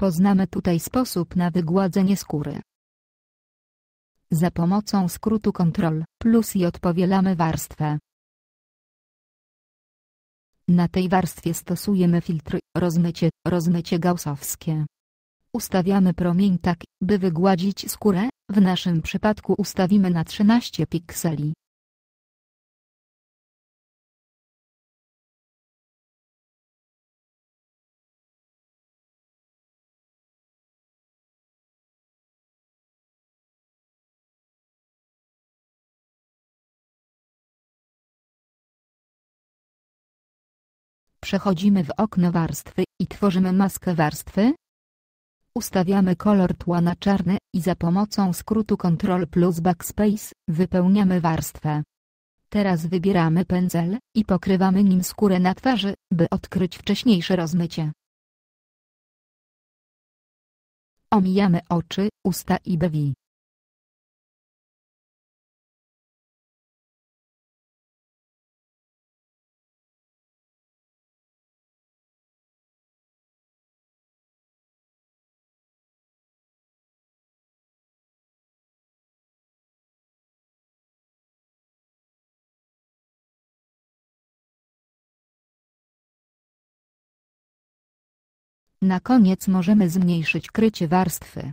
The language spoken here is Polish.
Poznamy tutaj sposób na wygładzenie skóry. Za pomocą skrótu Ctrl plus i odpowielamy warstwę. Na tej warstwie stosujemy filtry, rozmycie, rozmycie gaussowskie. Ustawiamy promień tak, by wygładzić skórę, w naszym przypadku ustawimy na 13 pikseli. Przechodzimy w okno warstwy i tworzymy maskę warstwy. Ustawiamy kolor tła na czarny i za pomocą skrótu Ctrl plus Backspace wypełniamy warstwę. Teraz wybieramy pędzel i pokrywamy nim skórę na twarzy, by odkryć wcześniejsze rozmycie. Omijamy oczy, usta i brwi. Na koniec możemy zmniejszyć krycie warstwy.